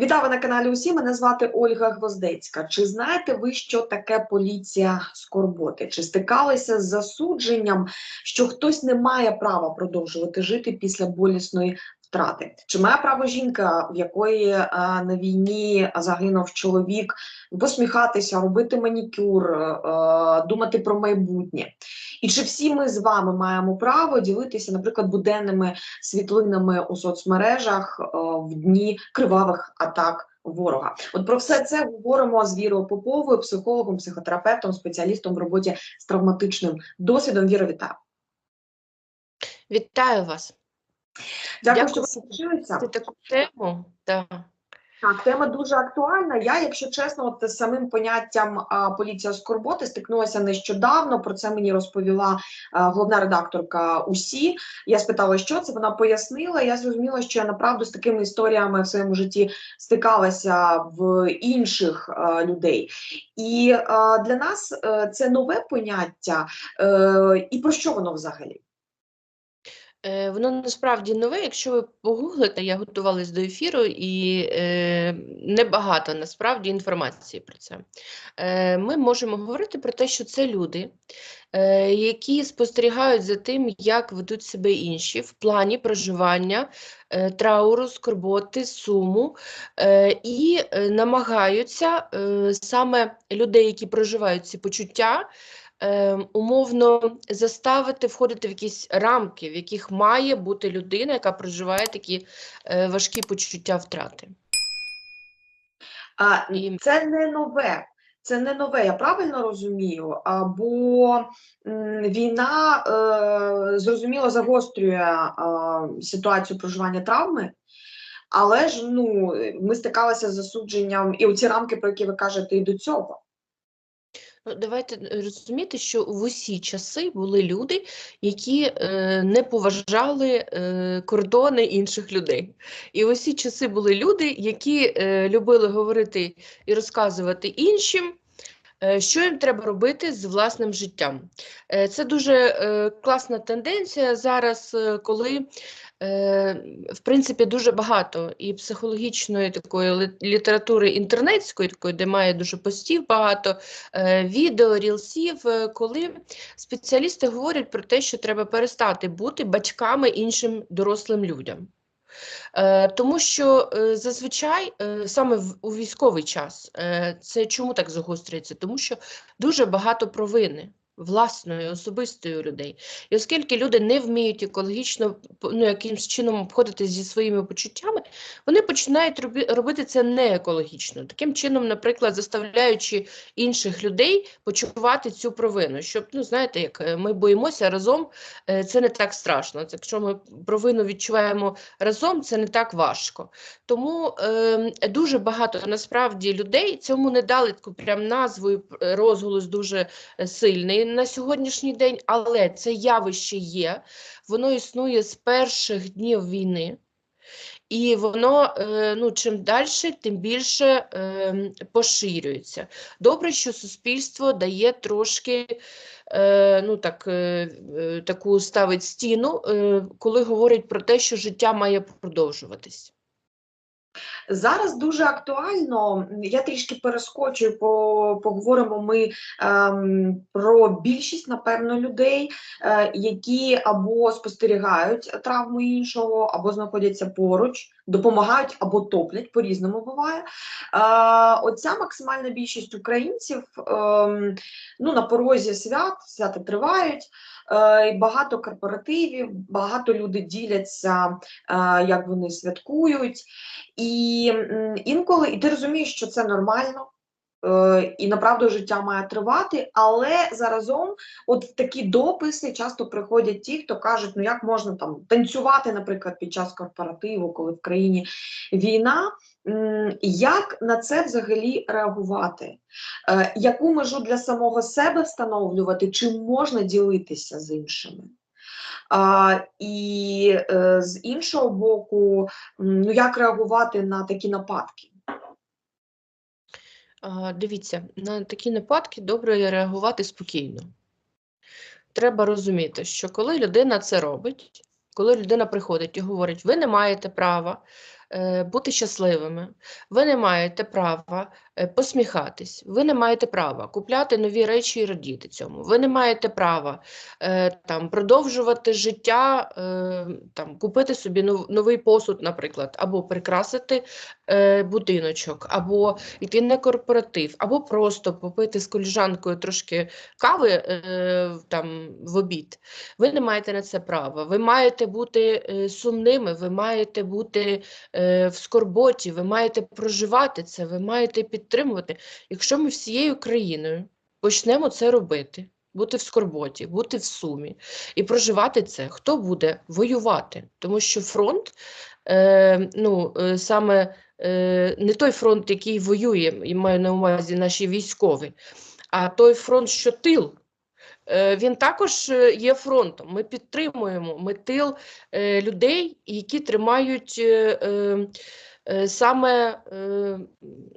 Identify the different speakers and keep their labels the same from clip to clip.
Speaker 1: Вітаю на каналі Усі. Мене звати Ольга Гвоздецька. Чи знаєте ви, що таке поліція скорботи? Чи стикалися з засудженням, що хтось не має права продовжувати жити після болісної втрати? Чи має право жінка, в якої е, на війні загинув чоловік, посміхатися, робити манікюр, е, думати про майбутнє? І чи всі ми з вами маємо право ділитися, наприклад, буденними світлинами у соцмережах е, в дні кривавих атак ворога? От про все це говоримо з Вірою Поповою, психологом, психотерапевтом, спеціалістом в роботі з травматичним досвідом. Віра, вітаю.
Speaker 2: Вітаю вас.
Speaker 1: Дякую,
Speaker 2: Дякую,
Speaker 1: що ви.
Speaker 2: Таку тему. Так.
Speaker 1: Так, тема дуже актуальна. Я, якщо чесно, от з самим поняттям а, поліція скорботи стикнулася нещодавно. Про це мені розповіла а, головна редакторка УСІ. Я спитала, що це. Вона пояснила. Я зрозуміла, що я направду з такими історіями в своєму житті стикалася в інших а, людей. І а, для нас а, це нове поняття. Е, і про що воно взагалі?
Speaker 2: Е, Воно насправді нове. Якщо ви погуглите, я готувалась до ефіру і е, небагато насправді інформації про це. Е, Ми можемо говорити про те, що це люди, е, які спостерігають за тим, як ведуть себе інші в плані проживання е, трауру, скорботи, суму, е, і е, намагаються е, саме людей, які проживають ці почуття. Е, умовно заставити входити в якісь рамки, в яких має бути людина, яка проживає такі е, важкі почуття втрати.
Speaker 1: А, Це не нове. Це не нове, я правильно розумію, бо війна е, зрозуміло загострює е, ситуацію проживання травми, але ж ну, ми стикалися з засудженням, і оці рамки, про які ви кажете, і до цього.
Speaker 2: Ну, давайте е, розуміти, що в усі часи були люди, які е, не поважали е, кордони інших людей. І в усі часи були люди, які е, любили говорити і розказувати іншим. Е, Що їм треба робити з власним життям? Е, Це дуже е, класна тенденція зараз, коли в принципі дуже багато і психологічної такої літератури інтернетської, такої, де має дуже постів багато, відео, рілсів, коли спеціалісти говорять про те, що треба перестати бути батьками іншим дорослим людям. Е, Тому що е, зазвичай е, саме у військовий час це чому так загострюється? Тому що дуже багато провини власної, особистої людей. І оскільки люди не вміють екологічно ну, якимсь чином обходитися зі своїми почуттями, вони починають робити це не екологічно. Таким чином, наприклад, заставляючи інших людей почувати цю провину. Щоб, ну знаєте, як е, ми боїмося разом, е, це не так страшно. Якщо ми провину відчуваємо разом, це не так важко. Тому е, дуже багато насправді людей цьому не дали таку прям назву і розголос дуже е, сильний на сьогоднішній день, але це явище є, воно існує з перших днів війни. І воно е, ну, чим далі, тим більше е, поширюється. Добре, що суспільство дає трошки е, ну, так, таку ставить стіну, коли говорить про те, що життя має продовжуватись.
Speaker 1: Зараз дуже актуально. Я трішки перескочу, по, поговоримо ми ем, про більшість, напевно, людей, е, які або спостерігають травму іншого, або знаходяться поруч, допомагають або топлять, по-різному буває. Е, оця максимальна більшість українців ем, ну, на порозі свят, свята тривають. Е, Багато корпоративів, багато люди діляться, е, як вони святкують. І інколи, і ти розумієш, що це нормально, е, і направду життя має тривати, але заразом, от такі дописи часто приходять ті, хто кажуть, ну як можна там танцювати, наприклад, під час корпоративу, коли в країні війна. Як на це взагалі реагувати? Е, Яку межу для самого себе встановлювати, чи можна ділитися з іншими? А, і е, з іншого боку, ну як реагувати на такі нападки?
Speaker 2: Дивіться, на такі нападки добре реагувати спокійно. Треба розуміти, що коли людина це робить, коли людина приходить і говорить, ви не маєте права бути щасливими. Ви не маєте права е, посміхатись, ви не маєте права купляти нові речі і радіти цьому. Ви не маєте права е, там, продовжувати життя, е, там, купити собі нов- новий посуд, наприклад, або прикрасити е, будиночок, або йти на корпоратив, або просто попити з коліжанкою трошки кави е, там, в обід. Ви не маєте на це права. Ви маєте бути е, сумними, ви маєте бути е, в скорботі, ви маєте проживати це, ви маєте підтримувати. Якщо ми всією країною почнемо це робити, бути в скорботі, бути в сумі і проживати це, хто буде воювати? Тому що фронт, е, ну, е, саме е, не той фронт, який воює, і маю на увазі наші військові, а той фронт, що тил. Е, Він також е, є фронтом. Ми підтримуємо ми тил людей, які тримають саме е,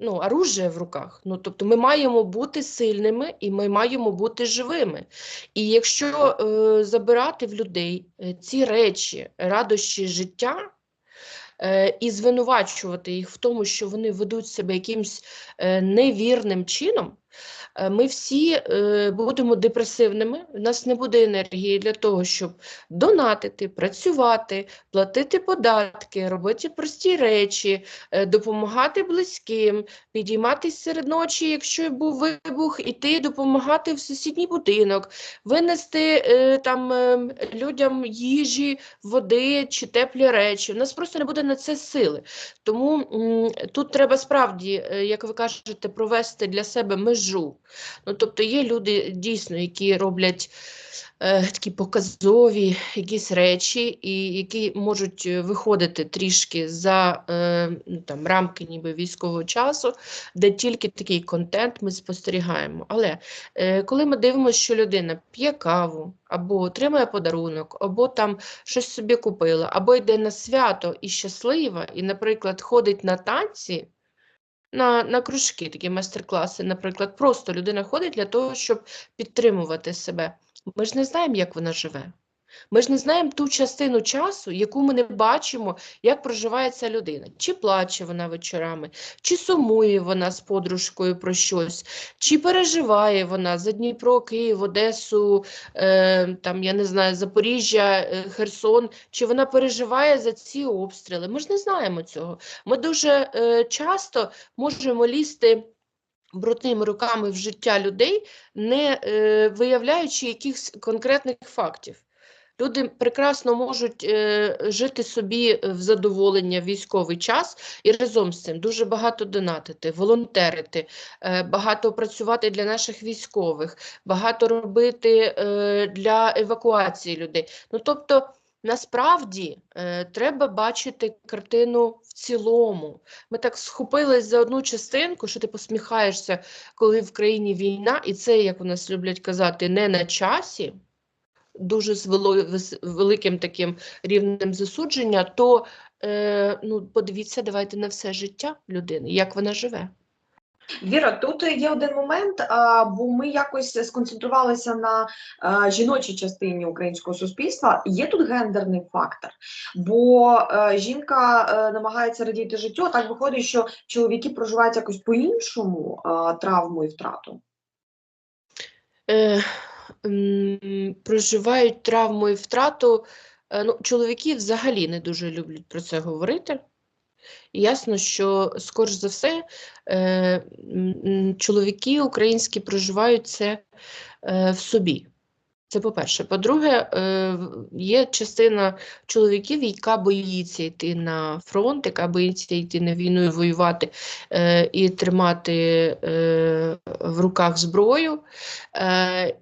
Speaker 2: ну, оружие в руках. Ну, тобто ми маємо бути сильними і ми маємо бути живими. І якщо е, забирати в людей е, ці речі, радощі життя, е, і звинувачувати їх в тому, що вони ведуть себе якимсь е, невірним чином, е, ми всі е, будемо депресивними, у нас не буде енергії для того, щоб донатити, працювати, платити податки, робити прості речі, е, допомагати близьким, підійматися серед ночі, якщо був вибух, іти допомагати в сусідній будинок, винести е, там е, людям їжі, води чи теплі речі. У нас просто не буде на це сили. Тому тут треба справді, е, як ви кажете, провести для себе межу. Ну, тобто є люди дійсно, які роблять е, такі показові якісь речі, і які можуть е, виходити трішки за е, ну, там, рамки ніби військового часу, де тільки такий контент ми спостерігаємо. Але е, коли ми дивимося, що людина п'є каву, або отримує подарунок, або там щось собі купила, або йде на свято і щаслива, і, наприклад, ходить на танці. На, на кружки, такі майстер-класи, наприклад, просто людина ходить для того, щоб підтримувати себе. Ми ж не знаємо, як вона живе. Ми ж не знаємо ту частину часу, яку ми не бачимо, як проживає ця людина. Чи плаче вона вечорами, чи сумує вона з подружкою про щось, чи переживає вона за Дніпро, Київ, Одесу, е, там, я не знаю, Запоріжжя, е, Херсон, чи вона переживає за ці обстріли. Ми ж не знаємо цього. Ми дуже е, часто можемо лізти брудними руками в життя людей, не е, виявляючи якихось конкретних фактів. Люди прекрасно можуть е, жити собі в задоволення військовий час і разом з цим дуже багато донатити, волонтерити, е, багато працювати для наших військових, багато робити е, для евакуації людей. Ну тобто, насправді е, треба бачити картину в цілому. Ми так схопились за одну частинку, що ти посміхаєшся, коли в країні війна, і це, як у нас люблять казати, не на часі дуже з великим таким рівнем засудження, то е, ну, подивіться, давайте на все життя людини, як вона живе.
Speaker 1: Віра, тут є один момент, бо ми якось сконцентрувалися на жіночій частині українського суспільства. Є тут гендерний фактор, бо е, жінка е, намагається радіти життю, а так виходить, що чоловіки проживають якось по-іншому травму і втрату.
Speaker 2: Е, проживають травму і втрату. Е, ну, чоловіки взагалі не дуже люблять про це говорити. І ясно, що, скорш за все, е, чоловіки українські проживають це е, в собі. Це по-перше. По-друге, е, є частина чоловіків, яка боїться йти на фронт, яка боїться йти на війну і воювати е, і тримати е, в руках зброю,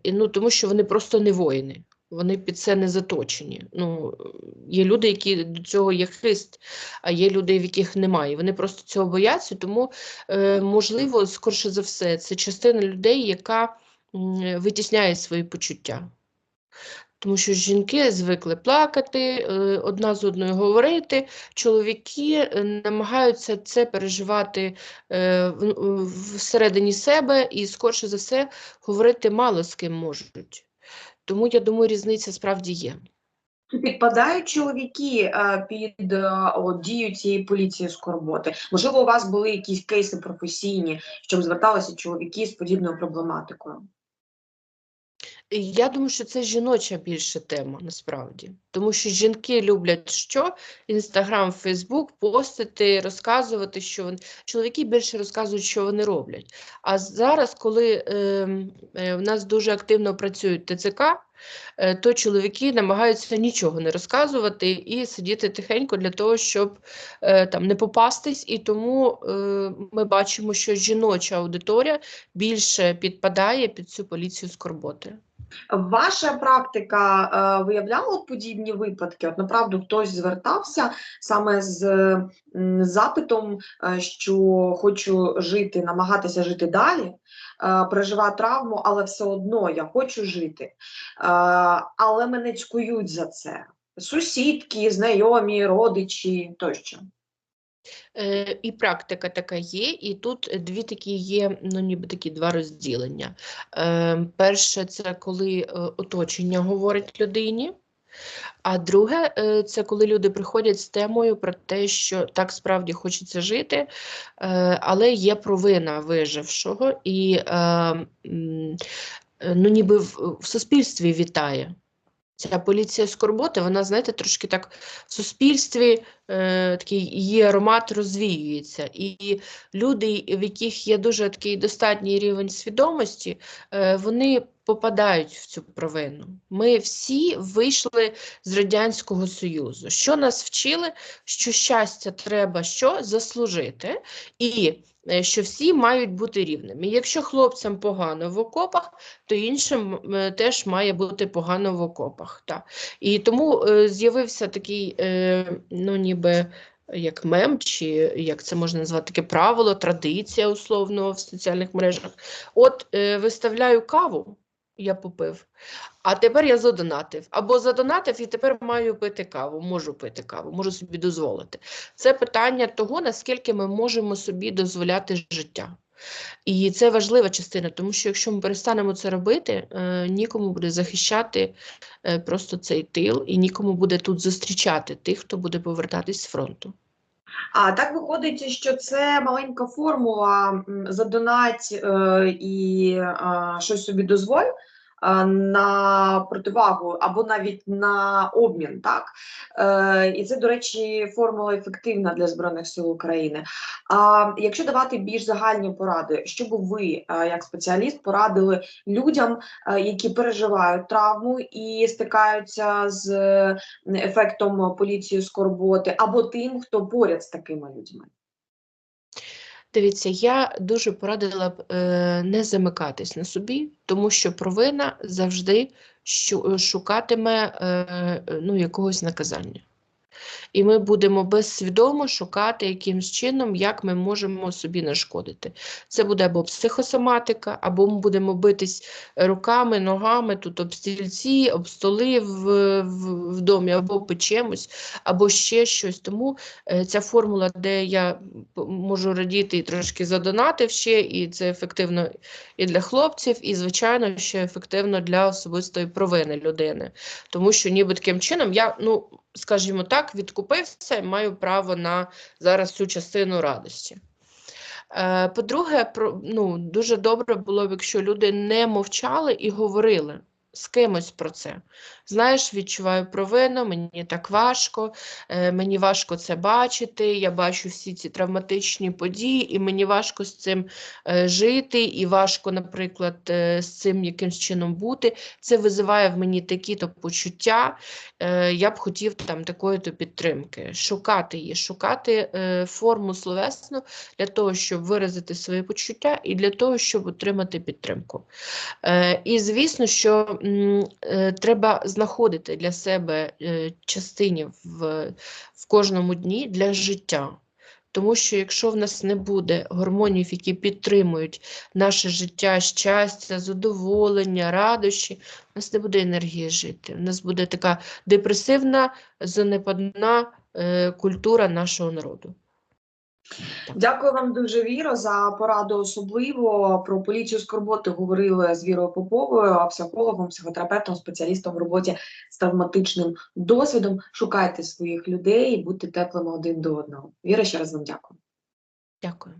Speaker 2: ну, тому що вони просто не воїни. Вони під це не заточені. Ну, є люди, які до цього є хист, а є люди, в яких немає. Вони просто цього бояться, тому, можливо, скорше за все, це частина людей, яка витісняє свої почуття. Тому що жінки звикли плакати, е, одна з одною говорити, чоловіки е, намагаються це переживати е, всередині себе і, скорше за все, говорити мало з ким можуть. Тому я думаю, різниця справді є.
Speaker 1: Підпадають чоловіки під от, дію цієї поліції скорботи? Можливо, у вас були якісь кейси професійні, щоб зверталися чоловіки з подібною проблематикою?
Speaker 2: Я думаю, що це жіноча більше тема насправді, тому що жінки люблять що? Інстаграм, Фейсбук, постити, розказувати, що вони чоловіки більше розказують, що вони роблять. А зараз, коли ем, е, в нас дуже активно працюють ТЦК, е, то чоловіки намагаються нічого не розказувати і сидіти тихенько для того, щоб е, там не попастись. І тому е, ми бачимо, що жіноча аудиторія більше підпадає під цю поліцію скорботи.
Speaker 1: Ваша практика е, виявляла подібні випадки? От направду хтось звертався саме з запитом, е, що хочу жити, намагатися жити далі, е, переживаю травму, але все одно я хочу жити. Але мене цькують за це. Сусідки, знайомі, родичі тощо.
Speaker 2: Е, І практика така є, і тут дві такі є, ну ніби такі два розділення. Е, Перше, це коли е, оточення говорить людині, а друге, е, це коли люди приходять з темою про те, що так справді хочеться жити, але є провина вижившого, і е, е, ну, ніби в суспільстві вітає. Ця поліція скорботи, вона, знаєте, трошки так в суспільстві е, такий її аромат розвіюється. І люди, в яких є дуже такий достатній рівень свідомості, е, вони попадають в цю провину. Ми всі вийшли з Радянського Союзу. Що нас вчили? Що щастя треба що? Заслужити, і е, що всі мають бути рівними. Якщо хлопцям погано в окопах, то іншим теж має бути погано в окопах. Так. І тому з'явився такий, ну ніби як мем, чи як це можна назвати, таке правило, традиція условно в соціальних мережах. От е, виставляю каву, я попив, а тепер я задонатив. Або задонатив і тепер маю пити каву, можу пити каву, можу собі дозволити. Це питання того, наскільки ми можемо собі дозволяти життя. І це важлива частина, тому що якщо ми перестанемо це робити, е, нікому буде захищати е, просто цей тил, і нікому буде тут зустрічати тих, хто буде повертатись з фронту.
Speaker 1: А так виходить, що це маленька формула задонать е, і щось собі дозволь на противагу або навіть на обмін, так? Е, і це, до речі, формула ефективна для Збройних сил України. А якщо давати більш загальні поради, що би ви, е, як спеціаліст, порадили людям, е, які переживають травму і стикаються з е, ефектом поліції скорботи, або тим, хто поряд з такими людьми?
Speaker 2: Дивіться, я дуже порадила б е, не замикатись на собі, тому що провина завжди шукатиме е, е, ну, якогось наказання. І ми будемо безсвідомо шукати якимсь чином, як ми можемо собі нашкодити. Це буде або психосоматика, або ми будемо битись руками, ногами, тут об стільці, об столи в, в, в домі, або печемось, або ще щось. Тому е, ця формула, де я можу радіти і трошки задонатив ще, і це ефективно і для хлопців, і, звичайно, ще ефективно для особистої провини людини. Тому що ніби таким чином я, ну, скажімо так, відкупився і маю право на зараз цю частину радості. Е, По-друге, ну, дуже добре було б, якщо люди не мовчали і говорили з кимось про це. Знаєш, відчуваю провину, мені так важко, е, мені важко це бачити, я бачу всі ці травматичні події, і мені важко з цим е, жити, і важко, наприклад, е, з цим якимсь чином бути. Це визиває в мені такі-то почуття. Я б хотів там такої-то підтримки, шукати її, шукати форму словесну для того, щоб виразити свої почуття, і для того, щоб отримати підтримку. І звісно, що треба знаходити для себе е, частині в, в кожному дні для життя. Тому що якщо в нас не буде гормонів, які підтримують наше життя, щастя, задоволення, радощі, у нас не буде енергії жити. У нас буде така депресивна, занепадна е, культура нашого народу.
Speaker 1: Дякую вам дуже, Віро, за пораду особливо. Про поліцію скорботи говорили з Вірою Поповою, а психологом, психотерапевтом, спеціалістом в роботі з травматичним досвідом. Шукайте своїх людей і будьте теплими один до одного. Віра, ще раз вам дякую.
Speaker 2: Дякую.